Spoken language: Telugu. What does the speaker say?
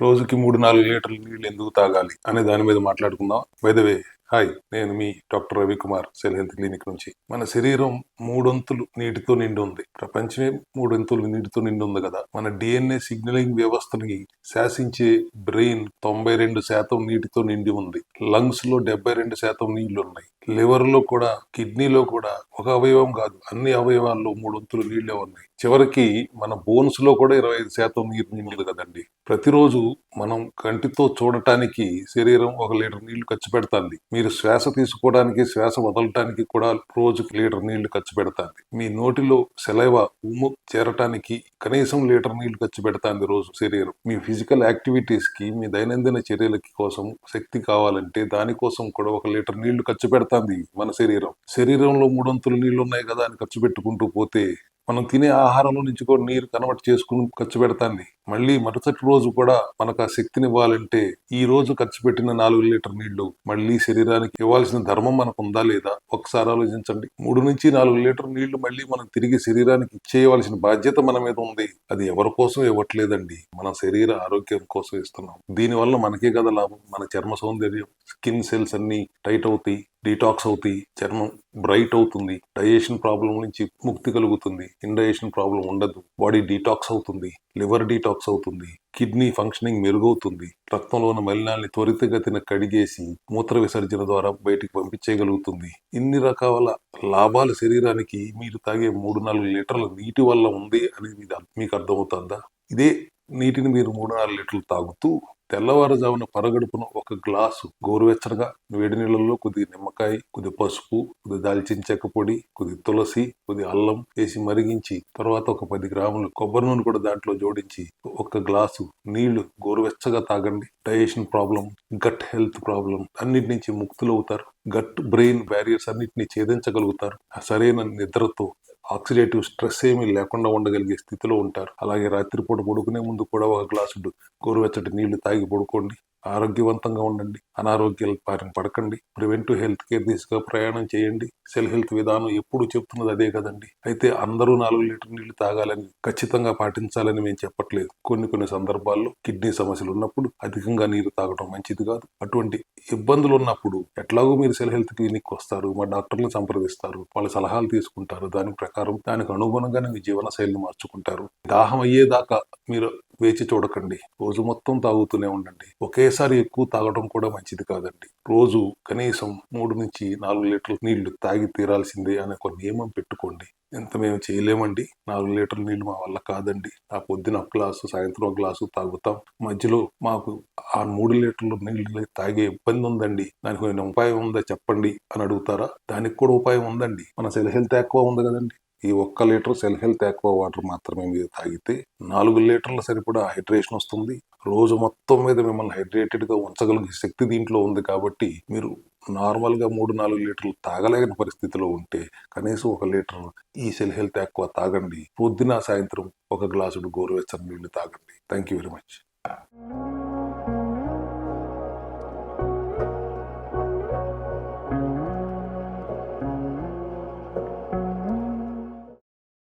రోజుకి మూడు నాలుగు లీటర్లు నీళ్ళు ఎందుకు తాగాలి? అనే దాని మీద మాట్లాడుకుందాం వే హాయ్ నేను మీ doctor Ravikumar cell health clinic నుంచి. మన శరీరం మూడొంతులు నీటితో నిండి ఉంది. ప్రపంచమే మూడొంతులు నీటితో నిండి ఉంది కదా. మన డిఎన్ఏ సిగ్నలింగ్ వ్యవస్థని శాసించే బ్రెయిన్ తొంభై రెండు శాతం నీటితో నిండి ఉంది. లంగ్స్లో డెబ్బై రెండు శాతం నీళ్ళు ఉన్నాయి. లివర్లో కూడా కిడ్నీలో కూడా ఒక అవయవం కాదు అన్ని అవయవాల్లో మూడొంతులు నీళ్ళే ఉన్నాయి. చివరికి మన బోన్స్లో కూడా ఇరవై ఐదు శాతం నీరు నిండి కదండి. ప్రతిరోజు మనం కంటితో చూడటానికి శరీరం ఒక లీటర్ నీళ్ళు ఖర్చు పెడుతుంది. మీరు శ్వాస తీసుకోవడానికి శ్వాస వదలటానికి కూడా రోజుకి లీటర్ నీళ్ళు ఖర్చు పెడతాంది. మీ నోటిలో సెలైవ ఉమ్ము చేరటానికి కనీసం లీటర్ నీళ్ళు ఖర్చు పెడతాంది రోజు శరీరం. మీ ఫిజికల్ యాక్టివిటీస్కి మీ దైనందిన చర్యలకి కోసం శక్తి కావాలంటే దానికోసం కూడా ఒక లీటర్ నీళ్ళు ఖర్చు పెడతాంది మన శరీరం. శరీరంలో మూడొంతులు నీళ్ళు ఉన్నాయి కదా అని ఖర్చు పెట్టుకుంటూ పోతే మనం తినే ఆహారంలో నుంచి కూడా నీరు కన్వర్ట్ చేసుకుని ఖర్చు పెడతాంది. మళ్ళీ మరుసటి రోజు కూడా మనకు ఆ శక్తిని ఇవ్వాలంటే ఈ రోజు ఖర్చు పెట్టిన నాలుగు లీటర్ నీళ్ళు మళ్ళీ శరీరానికి ఇవ్వాల్సిన ధర్మం మనకు ఉందా లేదా? ఒకసారి ఆలోచించండి. మూడు నుంచి నాలుగు లీటర్ నీళ్ళు మళ్ళీ మనం తిరిగి శరీరానికి ఇచ్చేయవలసిన బాధ్యత మన మీద ఉంది. అది ఎవరి కోసం ఇవ్వట్లేదండి. మన శరీర ఆరోగ్యం కోసం ఇస్తున్నాం. దీనివల్ల మనకే కదా లాభం. మన చర్మ సౌందర్యం స్కిన్ సెల్స్ అన్ని టైట్ అవుతాయి డీటాక్స్ అవుతాయి చర్మం బ్రైట్ అవుతుంది డైజెషన్ ప్రాబ్లం నుంచి ముక్తి కలుగుతుంది. ఇండైజెషన్ ప్రాబ్లం ఉండదు. బాడీ డీటాక్స్ అవుతుంది. లివర్ డీటాక్స్ అవుతుంది. కిడ్నీ ఫంక్షనింగ్ మెరుగవుతుంది. రక్తంలో ఉన్న మలినాల్ని త్వరితగతిన కడిగేసి మూత్ర విసర్జన ద్వారా బయటికి పంపించేయగలుగుతుంది. ఇన్ని రకాల లాభాలు శరీరానికి మీరు తాగే మూడు నాలుగు లీటర్ల నీటి వల్ల ఉంది అనేది మీకు అర్థమవుతుందా? ఇదే నీటిని మీరు మూడు నాలుగు లీటర్లు తాగుతూ తెల్లవారుజామున పరగడుపున ఒక గ్లాసు గోరువెచ్చగా వేడి నీళ్ళల్లో కొద్ది నిమ్మకాయ కొద్ది పసుపు కొద్ది దాల్చిన చెక్క పొడి కొద్ది తులసి కొద్ది అల్లం వేసి మరిగించి తర్వాత ఒక పది గ్రాములు కొబ్బరి నూనె కూడా దాంట్లో జోడించి ఒక గ్లాసు నీళ్ళు గోరువెచ్చగా తాగండి. Digestion problem gut health problem అన్నిటి నుంచి ముక్తులవుతారు. గట్ బ్రెయిన్ బ్యారియర్స్ అన్నిటిని ఛేదించగలుగుతారు. సరైన నిద్రతో ఆక్సిడేటివ్ స్ట్రెస్ ఏమీ లేకుండా ఉండగలిగే స్థితిలో ఉంటారు. అలాగే రాత్రిపూట పడుకునే ముందు కూడా ఒక గ్లాసు గోరువెచ్చటి నీళ్ళు తాగి పడుకోండి. ఆరోగ్యవంతంగా ఉండండి అనారోగ్యాల పారిన పడకండి ప్రివెంటివ్ హెల్త్ కేర్ దిశగా ప్రయాణం చేయండి సెల్ హెల్త్ విధానం ఎప్పుడు చెప్తున్నది అదే కదండి. అయితే అందరూ నాలుగు లీటర్ నీళ్ళు తాగాలని ఖచ్చితంగా పాటించాలని మేము చెప్పట్లేదు. కొన్ని కొన్ని సందర్భాల్లో కిడ్నీ సమస్యలు ఉన్నప్పుడు అధికంగా నీరు తాగడం మంచిది కాదు. అటువంటి ఇబ్బందులు ఉన్నప్పుడు ఎట్లాగో మీరు సెల్ హెల్త్ క్లినిక్ వస్తారు మా డాక్టర్ని సంప్రదిస్తారు వాళ్ళ సలహాలు తీసుకుంటారు దాని ప్రకారం దానికి అనుగుణంగానే మీ జీవన శైలిని మార్చుకుంటారు. దాహం అయ్యేదాకా మీరు వేచి చూడకండి. రోజు మొత్తం తాగుతూనే ఉండండి. ఒకేసారి ఎక్కువ తాగడం కూడా మంచిది కాదండి. రోజు కనీసం మూడు నుంచి నాలుగు లీటర్ల నీళ్ళు తాగి తీరాల్సిందే అనే ఒక నియమం పెట్టుకోండి. ఎంత మేము చేయలేమండి. నాలుగు లీటర్ల నీళ్ళు మా వల్ల కాదండి. ఆ పొద్దున ఒక గ్లాసు సాయంత్రం ఒక గ్లాసు తాగుతాం. మధ్యలో మాకు ఆ మూడు లీటర్ల నీళ్ళు తాగే ఇబ్బంది ఉందండి. దానికి ఉపాయం ఉందా చెప్పండి అని అడుగుతారా? దానికి కూడా ఉపాయం ఉందండి. మన సెల్ హెల్త్ ఎక్కువ ఉంది కదండి. ఈ ఒక్క లీటర్ సెల్ హెల్త్ ఎక్కువ వాటర్ మాత్రమే మీరు తాగితే నాలుగు లీటర్ల సరిపడా హైడ్రేషన్ వస్తుంది. రోజు మొత్తం మీద మిమ్మల్ని హైడ్రేటెడ్గా ఉంచగలిగే శక్తి దీంట్లో ఉంది కాబట్టి మీరు నార్మల్గా మూడు నాలుగు లీటర్లు తాగలేని పరిస్థితిలో ఉంటే కనీసం ఒక లీటర్ ఈ సెల్ హెల్త్ ఎక్కువ తాగండి. పొద్దున సాయంత్రం ఒక గ్లాసుడు గోరువెచ్చని నీళ్ళు తాగండి. Thank you very much.